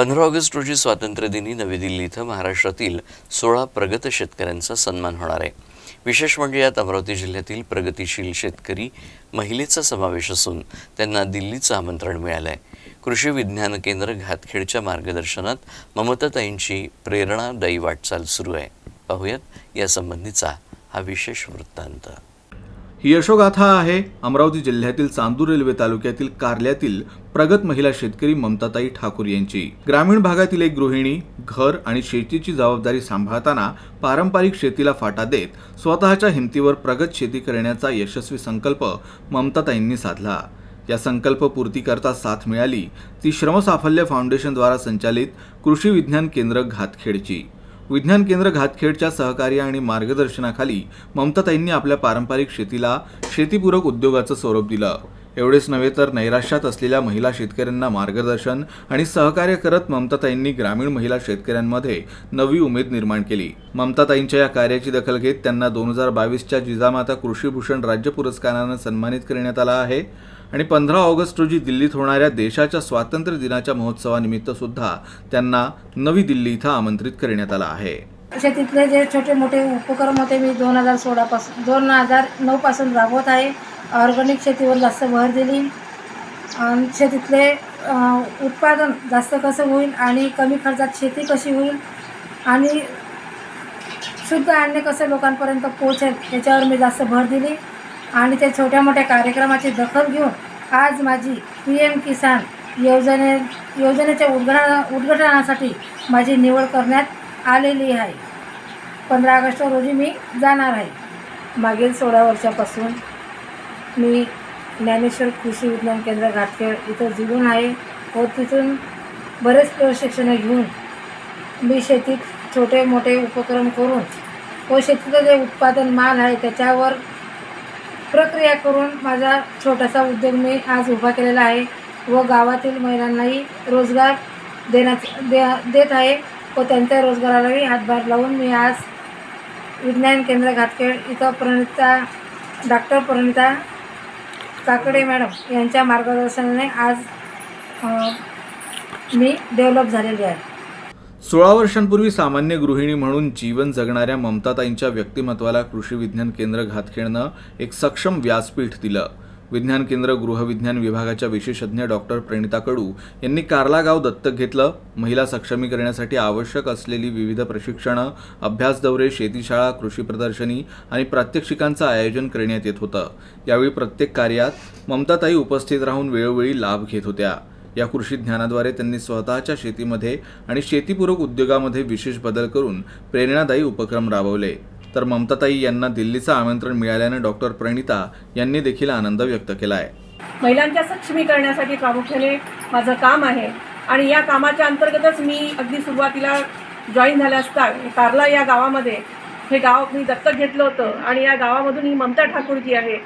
पंधरा ऑगस्ट रोजी स्वातंत्र्यदिनी नवी दिल्ली इथं महाराष्ट्रातील सोळा प्रगत शेतकऱ्यांचा सन्मान होणार आहे. विशेष म्हणजे यात अमरावती जिल्ह्यातील प्रगतिशील शेतकरी महिलेचा समावेश असून त्यांना दिल्लीचं आमंत्रण मिळालं आहे कृषी विज्ञान केंद्र घातखेडच्या मार्गदर्शनात ममताताईंची प्रेरणादायी वाटचाल सुरू आहे. पाहूयात यासंबंधीचा हा विशेष वृत्तांत. ही यशोगाथा आहे. अमरावती जिल्ह्यातील चांदूर रेल्वे तालुक्यातील कारल्यातील प्रगत महिला शेतकरी ममताताई ठाकूर यांची. ग्रामीण भागातील एक गृहिणी घर आणि शेतीची जबाबदारी सांभाळताना पारंपरिक शेतीला फाटा देत स्वतःच्या हिमतीवर प्रगत शेती करण्याचा यशस्वी संकल्प ममताताईंनी साधला. या संकल्प पूर्तीकरता साथ मिळाली ती श्रमसाफल्य फाउंडेशनद्वारा संचालित कृषी विज्ञान केंद्र घातखेडची. विज्ञान केंद्र घातखेडच्या सहकार्य आणि मार्गदर्शनाखाली ममताताईंनी आपल्या पारंपरिक शेतीला शेतीपूरक उद्योगाचं स्वरूप दिलं. एवढेच नव्हे तर नैराश्यात असलेल्या महिला शेतकऱ्यांना मार्गदर्शन आणि सहकार्य करत ममताताईंनी ग्रामीण महिला शेतकऱ्यांमध्ये नवी उमेद निर्माण केली. ममताताईंच्या या कार्याची दखल घेत त्यांना दोन हजार बावीसच्या जिजामाता कृषीभूषण राज्य पुरस्कारानं सन्मानित करण्यात आला आहे. आणि पंधरा ऑगस्ट रोजी दिल्लीत होणाऱ्या देशाच्या स्वातंत्र्य दिनाच्या महोत्सवानिमित्त सुद्धा त्यांना नवी दिल्ली इथं आमंत्रित करण्यात आलं आहे. शेतीतले जे छोटे मोठे उपक्रम होते मी दोन हजार सोळापासून दोन हजार नऊपासून राबवत आहे. ऑर्गॅनिक शेतीवर जास्त भर दिली. आणि शेतीतले उत्पादन जास्त कसं होईल आणि कमी खर्चात शेती कशी होईल आणि शुद्ध अन्न कसं लोकांपर्यंत पोहोचेल याच्यावर मी जास्त भर दिली. आणि त्या छोट्या मोठ्या कार्यक्रमाची दखल घेऊन आज माझी पी एम किसान योजने योजनेच्या उद्घा उद्घाटनासाठी माझी निवड करण्यात आलेली आहे. पंधरा ऑगस्ट रोजी मी जाणार आहे. मागील सोळा वर्षापासून मी ज्ञानेश्वर कृषी विज्ञान केंद्र घाटखेळ इथं जुळून आहे व तिथून बरेच प्रशिक्षणं घेऊन मी शेतीत छोटे मोठे उपक्रम करून व शेतीचं जे उत्पादन माल आहे त्याच्यावर प्रक्रिया करून माझा छोटासा उद्योग मी आज उभा केलेला आहे व गावातील महिलांनाही रोजगार देण्यात दे देत आहे व त्यांच्या रोजगारालाही हातभार लावून मी आज विज्ञान केंद्र घातखेड इथं प्रणिता डॉक्टर प्रणिता काकडे मॅडम यांच्या मार्गदर्शनाने आज मी डेव्हलप झालेली आहे. सोळा वर्षांपूर्वी सामान्य गृहिणी म्हणून जीवन जगणाऱ्या ममताताईंच्या व्यक्तिमत्वाला कृषी विज्ञान केंद्र घातखेडनं एक सक्षम व्यासपीठ दिलं. विज्ञान केंद्र गृहविज्ञान विभागाच्या विशेषज्ञ डॉक्टर प्रणिता कडू यांनी कार्ला गाव दत्तक घेतलं. महिला सक्षमीकरणासाठी आवश्यक असलेली विविध प्रशिक्षणं अभ्यास दौरे शेतीशाळा कृषी प्रदर्शनी आणि प्रात्यक्षिकांचं आयोजन करण्यात येत होतं. यावेळी प्रत्येक कार्यात ममताताई उपस्थित राहून वेळोवेळी लाभ घेत होत्या. या कृषी ज्ञानाद्वारे त्यांनी स्वतःच्या शेतीमध्ये आणि शेतीपूरक उद्योगामध्ये विशेष बदल करून प्रेरणादायी उपक्रम राबवले. तर ममताताई यांना दिल्लीचं आमंत्रण मिळाल्यानं डॉक्टर प्रणिता यांनी देखील आनंद व्यक्त केला आहे महिलांच्या सक्षमीकरणासाठी प्रामुख्याने माझं काम आहे आणि या कामाच्या अंतर्गतच मी अगदी सुरुवातीला जॉईन झाल्या असता कारला या गावामध्ये हे गाव मी दत्तक घेतलं होतं आणि या गावामधून ही ममता ठाकूर जी आहे.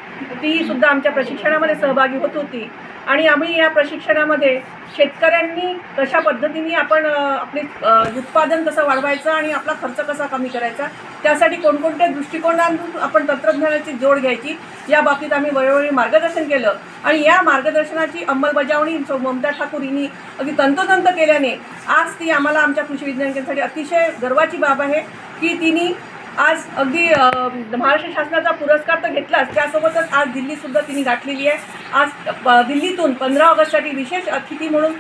ती सुद्धा आमच्या प्रशिक्षणामध्ये सहभागी होत होती. आणि आम्ही या प्रशिक्षणामध्ये शेतकऱ्यांनी कशा पद्धतीने आपण आपले उत्पादन कसं वाढवायचं आणि आपला खर्च कसा कमी करायचा त्यासाठी कोणकोणत्या दृष्टिकोनातून आपण तंत्रज्ञानाची जोड घ्यायची या बाबतीत आम्ही वेळोवेळी मार्गदर्शन केलं. आणि या मार्गदर्शनाची अंमलबजावणी ममता ठाकूर यांनी अगदी तंतोतंत केल्याने आज ती आम्हाला आमच्या कृषी विज्ञान केंद्रासाठी अतिशय गर्वाची बाब आहे की तिने आज अगदी महाराष्ट्र शासनाचा पुरस्कार तर घेतलाच. त्यासोबतच आज दिल्लीसुद्धा तिने गाठलेली आहे. आज दिल्लीतून पंधरा ऑगस्टसाठी विशेष अतिथी म्हणून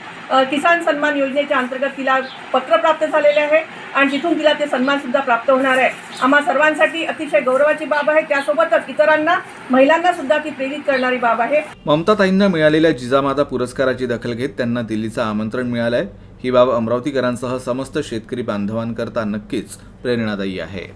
किसान सन्मान योजनेच्या अंतर्गत तिला पत्र प्राप्त झालेले आहे आणि तिथून तिला ते सन्मानसुद्धा प्राप्त होणार आहे. आम्हा सर्वांसाठी अतिशय गौरवाची बाब आहे. त्यासोबतच इतरांना महिलांना सुद्धा ती प्रेरित करणारी बाब आहे. ममताताईंना मिळालेल्या जिजामाता पुरस्काराची दखल घेत त्यांना दिल्लीचं आमंत्रण मिळालंय. ही बाब अमरावतीकरांसह समस्त शेतकरी बांधवांकरता नक्कीच प्रेरणादायी आहे.